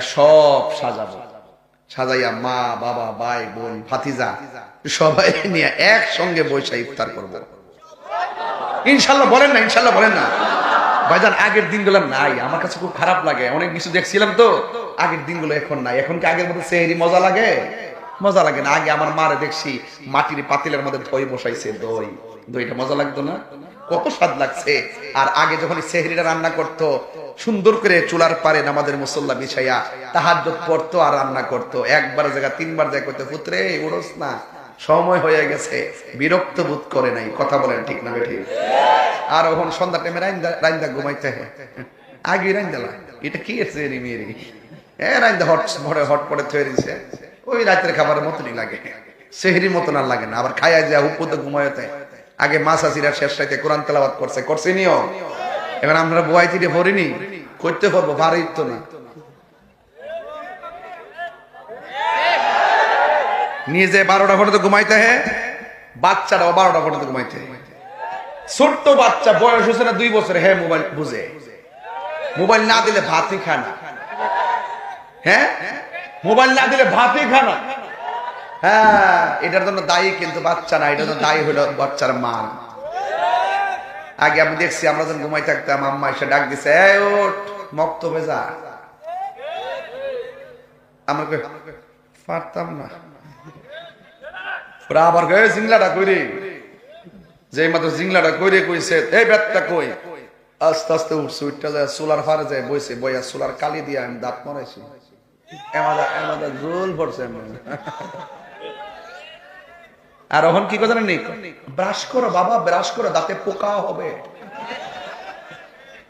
সব সাজাবো। সাজাইয়া মা, বাবা, ভাই, বোন, ভাতিজা, সবাই নিয়ে একসঙ্গে বৈশা ইফতার করব। ইনশাল্লাহ বলেন না, ইনশাল্লাহ বলেন না। ভাইজান, আগের দিনগুলো নাই, আমার কাছে খুব খারাপ লাগে। অনেক কিছু দেখছিলাম তো, আগের দিনগুলো এখন নাই। এখন কি আগের মতো সেহেরি মজা লাগে? মজা লাগে না। আগে আমার মারে দেখছি, মাটির পাতিলের মধ্যে দই বসাইছে, দই। দইটা মজা লাগতো না? কত স্বাদ লাগছে। আর আগে যখন সেহরিটা রান্না করত সুন্দর করে চুলার পারে নামাজের মুসল্লা বিছাইয়া তাহার পড়তো আর রান্না করতো। একবার জায়গা, তিনবার জায়গা করতে পুত্রে উড়স না, সময় হয়ে গেছে, বিরক্ত বোধ করে নাই। কথা বলেন ঠিক না বেঠিক? আর ওখানে সন্ধ্যা টাইমে রাইন্দা রাইন্দা ঘুমাইতে হয়। আগে রাইন্দালা এটা কি আছে রে মেয়েরি? এ, রাইন্দা হট ভরে হট পরে থয়ে দিছে ওই রাতের খাবারের মতনই লাগে। সেহরির মতন আর লাগে না। আবার খাইয়া যা উপর ঘুমাইতে আগে মাছ আসিরা শেষ রাইতে কোরআন তেলাবাদ করছে। করছে নিও এবার আমরা বয়াই তিরে ভরিনি করতে পারব পারি তো না। নিয়ে যে বারোটা পর্যন্ত ঘুমাইতে হ্যাঁ বাচ্চারাও বারোটা পর্যন্ত ঘুমাইতে ছোট্ট বাচ্চা, বয়স হচ্ছে না দুই বছর হ্যাঁ মোবাইল বুঝে। মোবাইল না দিলে ভাতই খায় না। হ্যাঁ মোবাইল না দিলে ভাতই খায় না। হ্যাঁ এটার জন্য দায়ী কিন্তু বাচ্চা না, এটার জন্য দায়ী হলো বাচ্চার মা আগে আমি দেখছি আমরা যখন ঘুমাই থাকতাম আম্মা এসে ডাক দিছে ওঠ কই, পারতাম না। ওরা আবার গয়ে জিংলাটা কইরে যে মাত্র জিংলাটা কইরে কইছে এই বেতটা কই? আস্তে আস্তে উঠছে উঠটা যায় সোলার ফারে যায় বইছে বইয়া সোলার কালি দিয়ে আমি দাঁত মরাইছি। এমাদা এমাদা জোল পড়ছে। আর এখন কি কথা নেই ব্রাশ করো বাবা ব্রাশ করো দাঁতে পোকা হবে।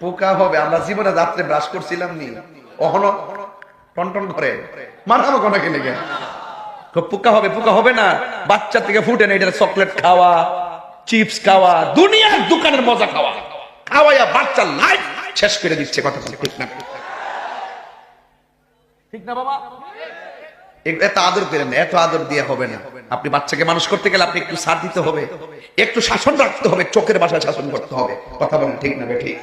পোকা হবে আমরা জীবনে রাত্রে ব্রাশ করছিলাম নি। অহনো টনটন করে। মানাবো কোনো কিনে গে পোকা হবে পোকা হবে না। বাচ্চা থেকে ফুটে না এটা চকলেট খাওয়া চিপস খাওয়া দুনিয়ার দোকানের মজা খাওয়া। খাওয়াইয়া বাচ্চা লাইফ শেষ করে দিচ্ছে কথা ঠিক না। ঠিক না বাবা? এত আদর করেন না, এত আদর দিয়ে হবে না। আপনি বাচ্চাকে মানুষ করতে গেলে আপনি একটু সার দিতে হবে একটু শাসন রাখতে হবে চোখের বাসায় শাসন করতে হবে। কথা বলেন ঠিক না ঠিক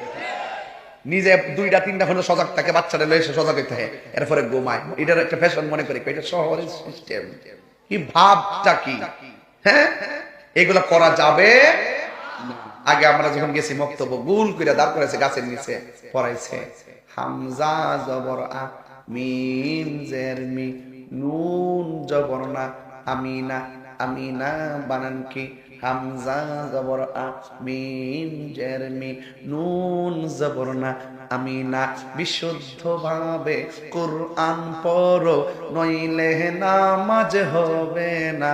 নিজে দুইটা তিনটা হলো সজাগ থাকে বাচ্চাটা লয়ে সজাগ হইতে হয় এরপরে ঘুমায়। এটার একটা ফ্যাশন মনে করি এটা শহরের সিস্টেম কি ভাবটা কি? হ্যাঁ? এগুলো করা যাবে? আগে আমরা যখন গেছি মক্তব্য গুল করে দাঁড় করেছে গাছের নিচে পড়াইছে। হামজা জবর আ মিম জের মি নুন জবর না, আমিনা আমিনা বানান কি? হামজা জবর আ মিম জের নুন জবর না, আমিনা। বিশুদ্ধ ভাবে কোরআন পড়ো, নইলে নামাজ হবে না।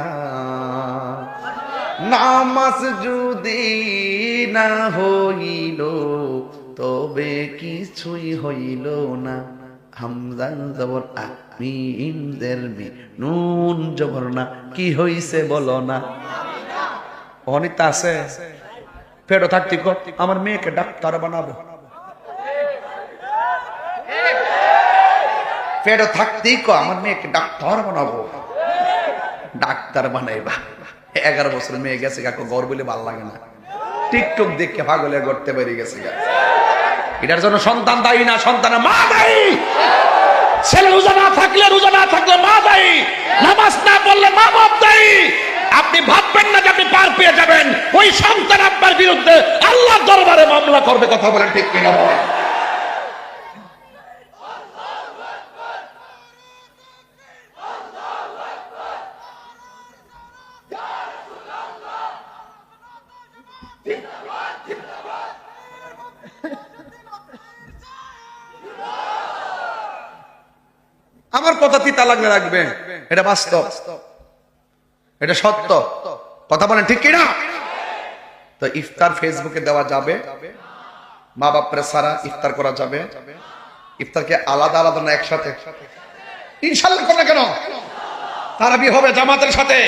নামাজ যদি না হইল, তবে কিছুই হইল না। হামজা জবর আ মিম জের নুন জবর না। কি হইছে বলো না। আছে। ফেরো থাকতি আমার মেয়েকে ডাক্তার বানাবো। ফেরো কো আমার মেয়েকে ডাক্তার বানাবো। ডাক্তার বানাইবা। এগারো বছর মেয়ে গেছে কাকু গড় বলে ভালো লাগে না। টিকটক দেখে পাগলে করতে পেরে গেছে গা। এটার জন্য সন্তান দায়ী না, সন্তান মা দায়ী। ছেলে রোজা না থাকলে, রোজা না থাকলে মা দায়ী। নামাজ না পড়লে মা বাপ দায়ী। আপনি ভাববেন না যে আপনি পার পেয়ে যাবেন। ওই সন্তান আপনার বিরুদ্ধে আল্লাহ দরবারে মামলা করবে, কথা বলেন ঠিক কিনা বলেন? আমার কথা তিতা লাগলে রাখবে এটা বাস্তব। এটা সত্য। কথা বলেন ঠিক কিনা? তো ইফতার ফেসবুকে দেওয়া যাবে। মা বাপরে সারা ইফতার করা যাবে। ইফতারকে আলাদা আলাদা না একসাথে। ইনশাল্লাহ করবে কেন? তারাবি হবে জামাতের সাথে।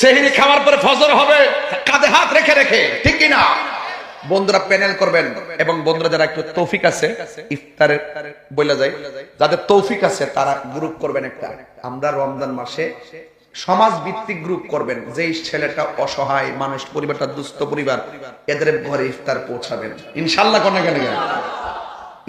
সেহরি খাওয়ার পরে ফজর হবে। কাঁধে হাত রেখে রেখে। ঠিক কিনা? বন্ধুরা প্যানেল করবেন এবং বন্ধুরা যারা একটু তৌফিক আছে, ইফতারের বলা যায় যাদের তৌফিক আছে, তারা গ্রুপ করবেন একটা। আমরা রমজান মাসে সমাজ ভিত্তিক গ্রুপ করবেন। যেই ছেলেটা অসহায় মানুষ, পরিবারটা দুস্থ পরিবার, এদের ঘরে ইফতার পৌঁছাবেন। ইনশাল্লাহ কোন কেন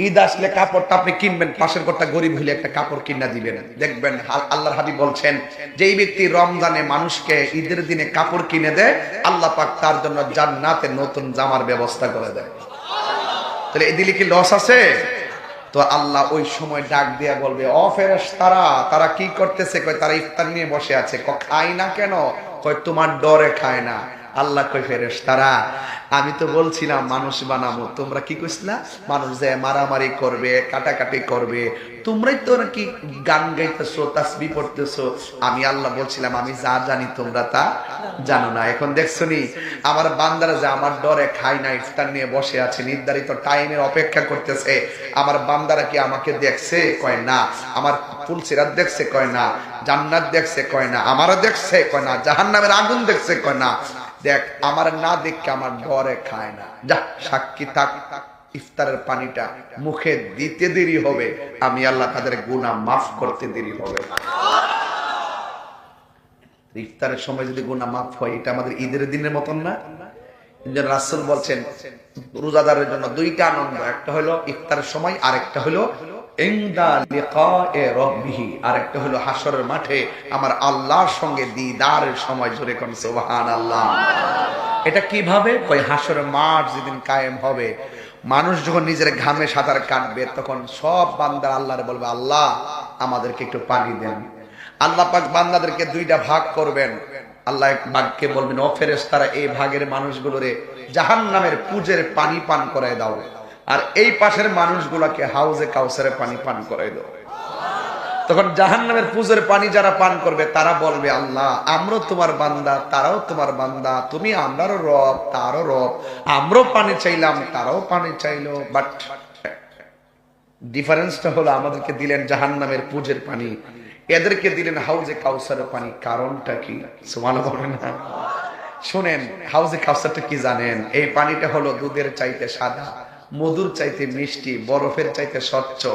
ঈদ আসলে কাপড়টা আপনি কিনবেন, পাশের ঘরটা গরিব হলে একটা কাপড় কিনা দিবেন। দেখবেন আল্লাহর হাবিব বলছেন, যেই ব্যক্তি রমজানে মানুষকে ঈদের দিনে কাপড় কিনে দেয়, আল্লাহ পাক তার জন্য জান্নাতে নতুন জামার ব্যবস্থা করে দেয়। তাহলে এই দিলে কি লস আছে? তো আল্লাহ ওই সময় ডাক দিয়া বলবে অ ফেরেশ তারা তারা কি করতেছে? কয়, তারা ইফতার নিয়ে বসে আছে। ক খায় না কেন? কয়, তোমার ডরে খায় না। আল্লাহ কই ফেরেশ তারা আমি তো বলছিলাম মানুষ বানাবো। তোমরা কি কইছিলা? মানুষ যে মারামারি করবে, কাটাকাটি করবে। তোমরাই তো নাকি গান গাইতেছো, তাসবি পড়তেছো। আমি আল্লাহ বলছিলাম, আমি যা জানি তোমরা তা জানো না। এখন দেখছ নি আমার বান্দারা যে আমার ডরে খায় না, ইফতার নিয়ে বসে আছে, নির্ধারিত টাইমের অপেক্ষা করতেছে। আমার বান্দারা কি আমাকে দেখছে? কয় না। আমার ফুলসিরাত দেখছে? কয় না। জান্নাত দেখছে? কয় না। আমারও দেখছে? কয় না। জাহান্নামের আগুন দেখছে? কয় না। দেখ, আমার না দেখকে আমার ডরে খায় না। যা, সাক্ষী থাক, ইফতারের পানিটা মুখে দিতে দেরি হবে। আমি আল্লাহ তাদের গুনাহ মাফ করতে দেরি হবে। ইফতারের সময় যদি গুনাহ মাফ হয়, এটা আমাদের ঈদের দিনের মতন না? রাসূল বলছেন, রোজাদারের জন্য দুইটা আনন্দ, একটা হলো ইফতারের সময় আর একটা হলো হলো হাসরের মাঠে আমার আল্লাহর সঙ্গে সময় জোরে কোন সুবহানাল্লাহ। এটা কীভাবে? কই হাসরের মাঠ যেদিন কায়েম হবে, মানুষ যখন নিজের ঘামে সাঁতার কাটবে, তখন সব বান্দা আল্লাহরে বলবে, আল্লাহ, আমাদেরকে একটু পানি দেন। আল্লাহ পাক বান্দাদেরকে দুইটা ভাগ করবেন। আল্লাহ এক ভাগকে বলবেন, ও ফেরেশতারা, এই ভাগের মানুষগুলোরে জাহান নামের পুজের পানি পান করায় দাও। আর এই পাশের মানুষগুলোকে হাউজে কাউসারে পানি পান করায় দাও তখন জাহান নামের পুজোর পানি যারা পান করবে, তারা বলবে, আল্লাহ, আমরাও তোমার বান্দা, তারাও তোমার বান্দা। তুমি আমরারও রব, তারও রব। আমরাও পানি চাইলাম, তারাও পানি চাইলো। বাট ডিফারেন্সটা হলো আমাদেরকে দিলেন জাহান নামের পুজের পানি। এদেরকে দিলেন হাউজে কাউসারের পানি। কারণটা কি? সুমান বলেন না। শোনেন, হাউজে কাউসারটা কি জানেন? এই পানিটা হলো দুধের চাইতে সাদা। মধুর চাইতে মিষ্টি, বরফের চাইতে স্বচ্ছ।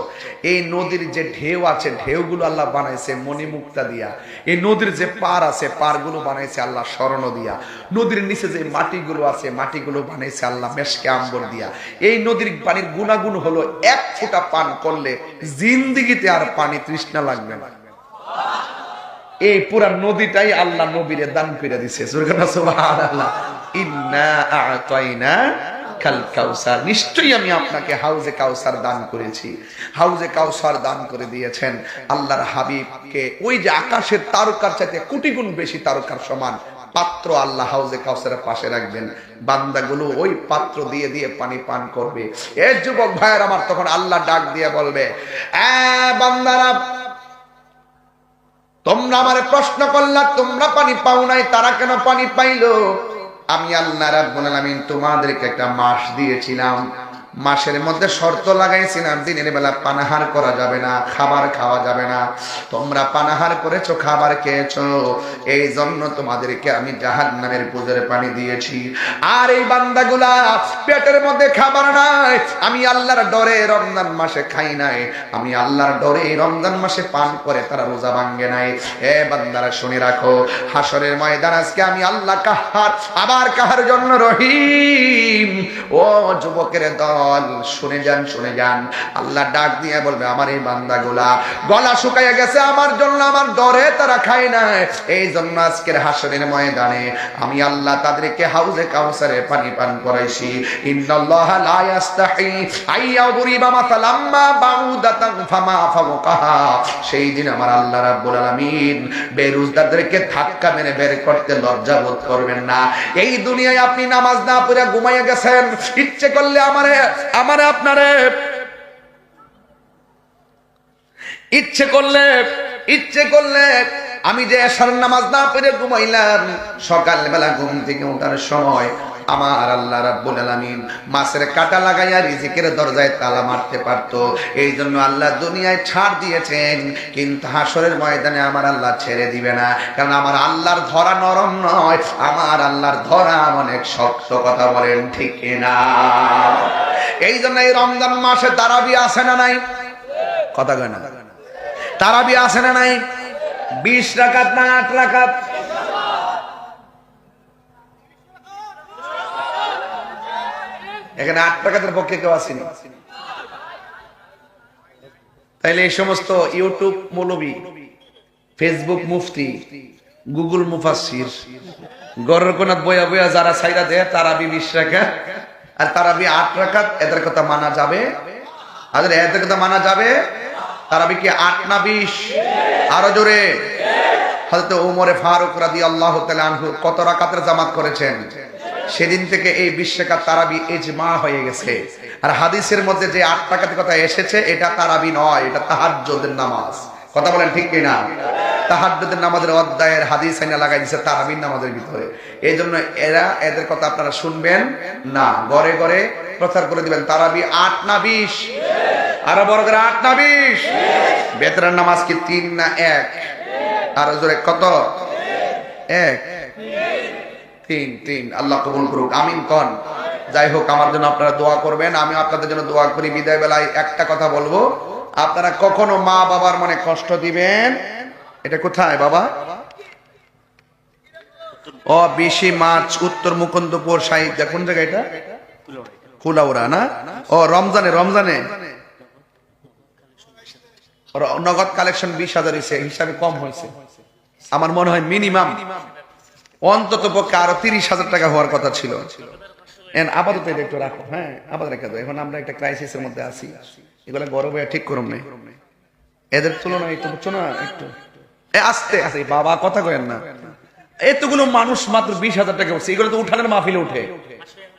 এই নদীর যে ঢেউ আছে, ঢেউগুলো আল্লাহ বানাইছে মণিমুক্তা দিয়া। এই নদীর যে পার আছে, পারগুলো বানাইছে আল্লাহ স্মরণ দিয়া। নদীর নিচে যে মাটিগুলো আছে, মাটিগুলো বানাইছে আল্লাহ মেশকে আম্বর দিয়া। এই নদীর পানির গুণাগুণ হলো এক ফোঁটা পান করলে জিন্দিগিতে আর পানি তৃষ্ণা লাগবে না। এই পুরা নদীটাই আল্লাহ নবীরে দান করে দিছে। সুরগানা সুবহানাল্লাহ। ইন্না আতাইনা কাল কাউসার। নিশ্চয়ই আমি আপনাকে হাউজে কাউসার দান করেছি। হাউজে কাউসার দান করে দিয়েছেন। আল্লাহর হাবিবকে ওই যে আকাশের তারকার চাইতে কোটি গুণ বেশি তারকার সমান পাত্র আল্লাহ হাউজে কাউসারের পাশে রাখবেন। বান্দাগুলো ওই পাত্র দিয়ে দিয়ে পানি পান করবে। এ যুবক ভাইয়ের আমার তখন আল্লাহ ডাক দিয়ে বলবে বান্দারা, তোমরা আমার প্রশ্ন করলা, তোমরা পানি পাও নাই, তারা কেন পানি পাইলো? আমি আল্লাহ রাব্বুল আলামিন তোমাদেরকে একটা মাস দিয়েছিলাম। মাসের মধ্যে শর্ত লাগাইছিলাম দিনের বেলা পানাহার করা যাবে না, খাবার খাওয়া যাবে না। তোমরা পানাহার করেছ, খাবার খেয়েছো। এই জন্য তোমাদেরকে আমি জাহান নামের পুজোর পানি দিয়েছি। আর এই বান্দাগুলা পেটের মধ্যে খাবার নাই। আমি আল্লাহর ডরে রমজান মাসে খাই নাই। আমি আল্লাহর ডরে রমজান মাসে পান করে তারা রোজা ভাঙ্গে নাই। এ বান্দারা শুনে রাখো হাসরের ময়দান আজকে আমি আল্লাহ কাহার, আবার কাহার জন্য রহিম। ও যুবকের দল শুনে যান শুনে যান। আল্লাহ ডাক দিয়ে বলবে, আমার এই বান্দাগুলা গলা শুকাইয়া গেছে, আমার জন্য আমার ডরে তারা খায় না এই জন্য আজকের হাসরের ময়দানে আমি আল্লাহ তাদেরকে হাউজে কাউসারে পানি পান করাইছি। ইন্নাল্লাহ লা ইয়াস্তাহি আইয়া বুরিবা মাতালাম্মা বাউদাতান ফামা ফাওকাহা। সেই দিন আমার আল্লাহ রাব্বুল আলামিন বেরুজদারদেরকে ধাক্কা মেরে বের করতে লজ্জা বোধ করবেন না। এই দুনিয়ায় আপনি নামাজ না পড়ে ঘুমাইয়া গেছেন, ইচ্ছে করলে আমারে আমারে আপনারে ইচ্ছে করলে ইচ্ছে করলে আমি যে এসার নামাজ না পেরে ঘুমাইলাম, সকালবেলা ঘুম থেকে ওঠার সময় আমার আল্লাহ রাব্বুল আলামিন মাছের কাটা লাগাইয়া রিজিকের দরজায় তালা মারতে পারতো। এই জন্য আল্লাহ দুনিয়ায় ছাড় দিয়েছেন, কিন্তু হাসরের ময়দানে আমার আল্লাহ ছেড়ে দিবে না। কারণ আমার আল্লাহর ধরা নরম নয়, আমার আল্লাহর ধরা অনেক শক্ত কথা বলেন ঠিক না এই জন্য এই রমজান মাসে তারাবি আসে না নাই? কথা কয় না। তারাবি আসে না নাই? বিশ রাকাত না আট রাকাত? এখানে আট টাকাতের পক্ষে কেউ আসেনি। তাইলে এই সমস্ত ইউটিউব মৌলবী, ফেসবুক মুফতি, গুগল মুফাসির গরের কোনাত বয়া বয়া যারা সাইরা দেয়, তারা বি বিশ রাখা, আর তারা বি আট রাখা এদের কথা মানা যাবে। আর এদের কথা মানা যাবে। তারা বি কি আট না বিশ? আরও জোরে। হয়তো ওমরে ফারুক রাদি আল্লাহ কত রাকাতের জামাত করেছেন? সেদিন থেকে এই বিশ্বকাপ তারাবি এজমা হয়ে গেছে। আর হাদিসের মধ্যে যে আট টাকাতে কথা এসেছে, এটা তারাবি নয়, এটা তাহাজ্জুদের নামাজ। কথা বলেন ঠিক কিনা? তাহাজ্জুদের নামাজের অধ্যায়ের হাদিস আইনা লাগাই দিছে তারাবির নামাজের ভিতরে। এই জন্য এরা এদের কথা আপনারা শুনবেন না। ঘরে ঘরে প্রচার করে দিবেন। তারাবি আট না বিশ? আরও বড় করে আট না বিশ? বেতরের নামাজ কি তিন না এক? আর জোরে কত? এক। তিন তিন। আল্লাহ কবুল করুক, আমিন কন। যাই হোক, আমার জন্য আপনারা দোয়া করবেন আমি আপনাদের জন্য দোয়া করি। বিদায় বেলায় একটা কথা বলব। আপনারা কখনো মা বাবার মনে কষ্ট দিবেন? এটা কোথায় বাবা? ও বেশি মাছ, উত্তর মুকুন্দপুর সাহিত্য কোন জায়গায় এটা? কুলাউড়া না? ও রমজানে রমজানে। নগদ কালেকশন বিশ হাজার হিসাবে কম হয়েছে আমার মনে হয় মিনিমাম অন্তত পক্ষে আরও তিরিশ হাজার টাকা হওয়ার কথা ছিল। আপাতত এটা একটু রাখো। হ্যাঁ আপাতত রেখে দাও। এখন আমরা একটা ক্রাইসিসের মধ্যে আছি। এগুলো গরম হয়ে ঠিক করুন নেই। এদের তুলনায় একটু বুঝছ না, একটু। আস্তে আস্তে। বাবা, কথা কয়েন না। এতগুলো মানুষ মাত্র বিশ হাজার টাকা উঠছে। এগুলো তো উঠানের মাহফিলে উঠে।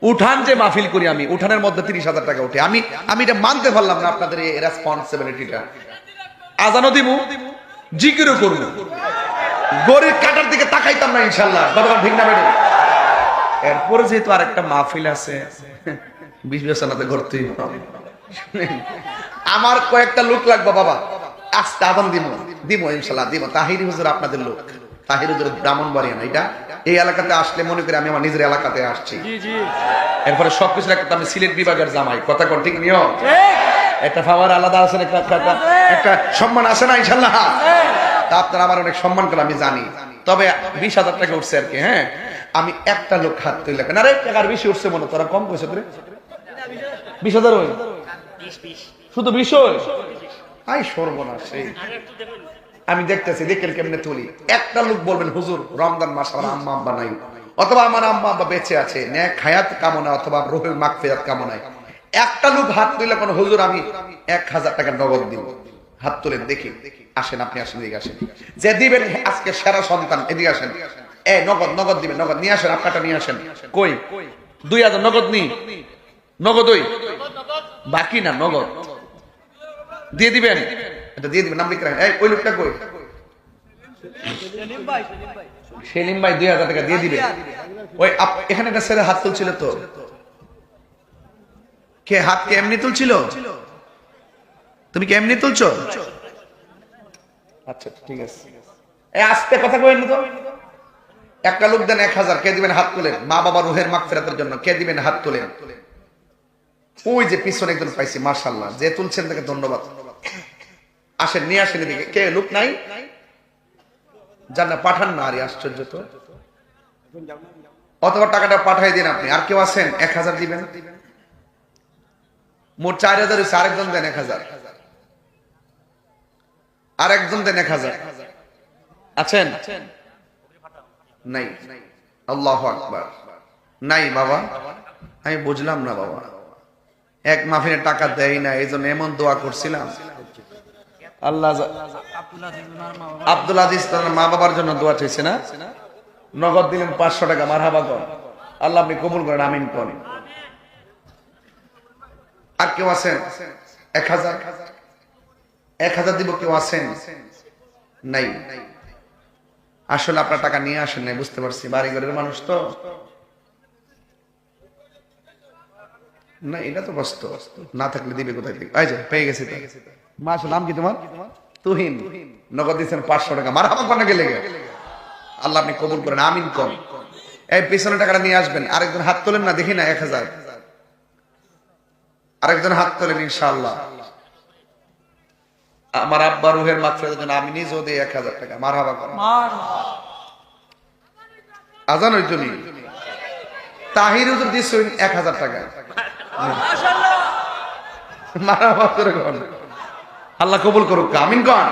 উঠান যে মাহফিল করি আমি, উঠানের মধ্যে তিরিশ হাজার টাকা উঠে। আমি আমি এটা মানতে পারলাম না আপনাদের এই রেসপন্সিবিলিটিটা আজানো দিব জিকিরও করব গরিব কাটার দিকে তাকাইতাম না ইনশাল্লাহ গতকাল ঠিক না ম্যাডাম এরপরে যেহেতু আরেকটা মাহফিল আছে বিবেচনাতে ঘুরতেই আমার কয়েকটা লোক লাগবে বাবা। আস্তে আদান দিব দিব ইনশাল্লাহ দিব তাহির হুজুর আপনাদের লোক। তাহির হুজুর ব্রাহ্মণ বাড়িয়া না এটা? এই এলাকাতে আসলে মনে করি আমি আমার নিজের এলাকাতে আসছি। এরপরে সবকিছু একটা আমি সিলেট বিভাগের জামাই। কথা কোন ঠিক নিও একটা পাওয়ার আলাদা আছে একটা একটা- একটা সম্মান আছে না ইনশাল্লাহ তা আপনারা আমার অনেক সম্মান করে আমি জানি। তবে বিশ হাজার টাকা উঠছে আর কি হ্যাঁ? আমি একটা লোক হাত তুই লেখেন আরে, টাকার বেশি উঠছে মনে তোরা কম কইছে তোরে। বিশ হাজার ওই? শুধু বিশ আই সর্বনাশ সেই আমি দেখতেছি, দেখেন কেমনে তুলি। একটা লোক বলবেন, হুজুর, রমজান মাস আমার আম্মা আব্বা নাই। অথবা আমার আম্মা আব্বা বেঁচে আছে, ন্যাক হায়াত কামনা অথবা রোহের মাগফিরাত কামনায়। একটা লোক হাত তুলে কোন হুজুর, আমি এক হাজার টাকা নগদ দিব হাত তুলে দেখি। আসেন, আপনি আসেন, এদিকে আসেন। যে দিবেন আজকে সেরা সন্তান, এদিকে আসেন। এ, নগদ নগদ দিবেন, নগদ। নিয়ে আসেন, আপনারটা নিয়ে আসেন। কই? দুই হাজার, নগদ নি? নগদ ওই? বাকি না নগদ? দিয়ে দিবেন? এটা দিয়ে দিবেন, নাম রাখেন। এই, ওই লোকটা কই? সেলিম ভাই, দুই হাজার টাকা দিয়ে দিবে ওই এখানে একটা ছেলে হাত তুলছিল তো। কে, হাত কে এমনি তুলছিল? তুমি কি এমনি তুলছো? আচ্ছা ঠিক আছে। এই আস্তে কথা কইেন তো। একটা লোক দেন এক হাজার কে দিবেন হাত তুলেন? মা বাবা রুহের মাগ ফেরাতের জন্য কে দিবেন হাত তুলেন? ওই যে পিছনে একজন পাইছি মার্শাল্লাহ যে তুলছেন তাকে ধন্যবাদ। আসেন নিয়ে আসেন এদিকে। কে লোক নাই? না পাঠান না আরে আশ্চর্য তো। অথবা টাকাটা পাঠাই দিন আপনি। আর কেউ আছেন? এক হাজার দিবেন? মোট চার হাজার আরেকজন দেন এক হাজার। আরেকজন দেন এক হাজার। আছেন? নাই। আল্লাহ নাই বাবা। আমি বুঝলাম না বাবা। এক মাফিনে টাকা দেয় না, এই জন্য এমন দোয়া করছিলাম। আল্লাহ আব্দুল আজিজ তার মা বাবার জন্য দোয়া চাইছে না? নগদ দিলেন পাঁচশো টাকা মার হাবা কর। আল্লাহ আপনি কবুল করেন, আমিন করেন। আর কেউ আছেন? এক হাজার? এক হাজার দিব কেউ আছেন? নাই। আসলে আপনার টাকা নিয়ে আসেন নাই, বুঝতে পারছি। বাড়ি ঘরের মানুষ তো। না, এটা তো না থাকলে দিবে কোথায় পেয়ে গেছি মাস নাম কি তোমার? তুহিন। নগদ পাঁচশো টাকা। মার হামা কোন গেলে আল্লাহ আপনি কবুল করেন, আমিন কম। এই পিছনে টাকাটা নিয়ে আসবেন। আরেকজন হাত তোলেন না, দেখি না, এক হাজার। আরেকজন হাত তোলেন, ইনশাআল্লাহ। আমার আব্বা রুহের মাত্রার জন্য আমি নিজেও দিই এক হাজার টাকা। মার হাবা আজান ওই তুমি। তাহির হুজুর দিচ্ছেন এক হাজার টাকা। আল্লাহ কবুল করুক। আমিন কন।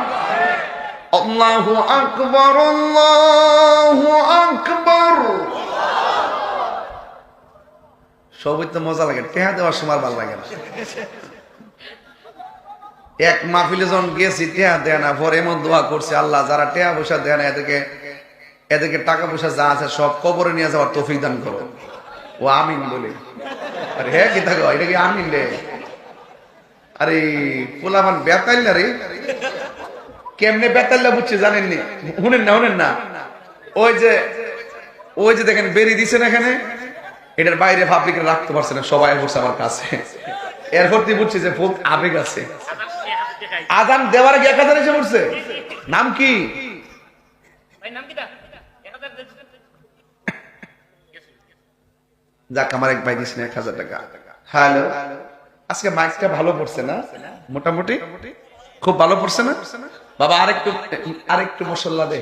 আল্লাহু আকবার আল্লাহু আকবার। সবই তো মজা লাগে। টেহা দেওয়ার সময় ভালো লাগে না। এক মাহফিলে যখন গেছি টেহা দেয় না, পরে এমন দোয়া করছে, আল্লাহ যারা টেহা পয়সা দেয় না, এদেরকে এদেরকে টাকা পয়সা যা আছে সব কবরে নিয়ে যাওয়ার তৌফিক দান করো। ও আমিন বলে। আরে হ্যাঁ কি থাকো এটা কি আমিন রে? আরে বেতাইল না রে? কেমনে বেতাল্লা বুঝছে জানেননি শুনেন না শুনেন না। ওই যে ওই যে দেখেন বেরিয়ে দিছেন এখানে? এটার বাইরে পাবলিক রাখতে পারছে না, সবাই বসে আমার কাছে। এরপর তুই বুঝছি যে খুব আবেগ আছে। আদান দেওয়ার আগে এক হাজার এসে পড়ছে। নাম কি? যাক আমার এক ভাই এক হাজার টাকা। হ্যালো? আজকে মাইকটা ভালো পড়ছে না? মোটামুটি? খুব ভালো পড়ছে না? বাবা আরেকটু আরেকটু মশলা দে।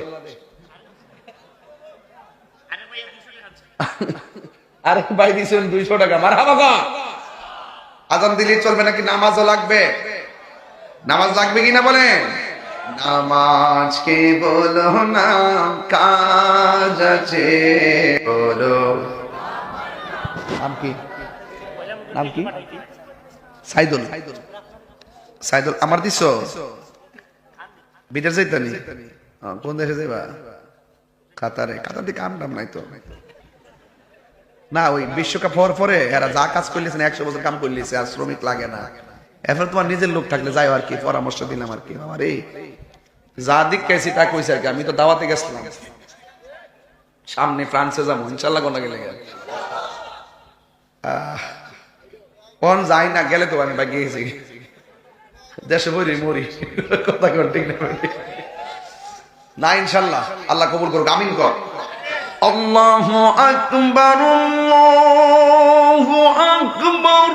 আরেক ভাই দুইশো টাকা। মার হাবা আজান দিলেই চলবে নাকি? নামাজও লাগবে। নামাজ লাগবে কিনা বলেন? নামাজ কে বলো না কাজ আছে। বলো। নাম কি? নাম কি? সাইদুল। সাইদুল আমার দিস বিদেশ যাইতানি? কোন দেশে যাইবা? কাতারে। কাতার দিকে কাম টাম নাই তো। না ওই বিশ্বকাপ হওয়ার পরে এরা যা কাজ করলেছেন একশো বছর কাম করলেছে আর শ্রমিক লাগে না। এখন তোমার নিজের লোক থাকলে যাই আর কি, পরামর্শ দিলাম আর কি। আমার এই যা দিক কেছি তা কইছে আর কি, আমি তো দাওয়াতে গেছিলাম। সামনে ফ্রান্সে যাব, ইনশাল্লাহ কোনা গেলে গেলে। কোন যাই না গেলে তো আমি দেশে মরি কথা কর ঠিক না। না, ইনশাল্লাহ, আল্লাহ কবুল করুক, আমিন কর। আল্লাহ আকবর আল্লাহ আকবর।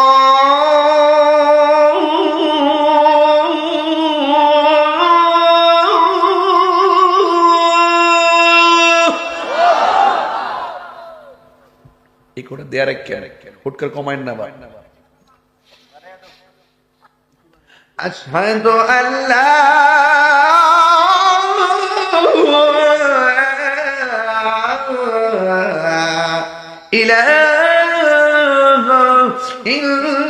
করে দেয়ার কেন হুটকার কমাইন না ভাই أشهد أن لا إله إلا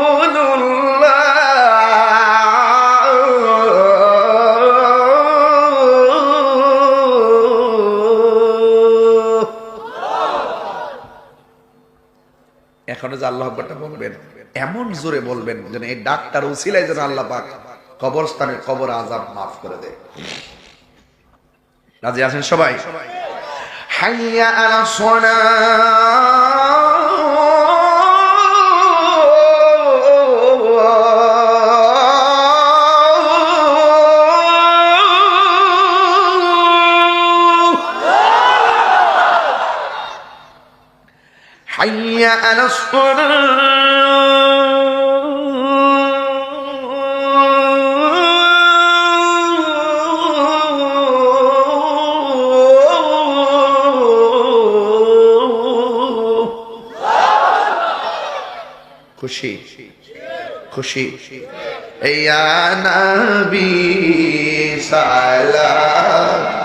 আল্লাহ বলবেন, এমন জোরে বলবেন যেন এই ডাক্তার উসিলাই যেন আল্লাহ পাক কবরস্থানের কবর আজাব মাফ করে দেয়। রাজি আছেন সবাই? হাইয়া আলা حي على الصلاة খুশি খুশি ইয়া নবী সালাম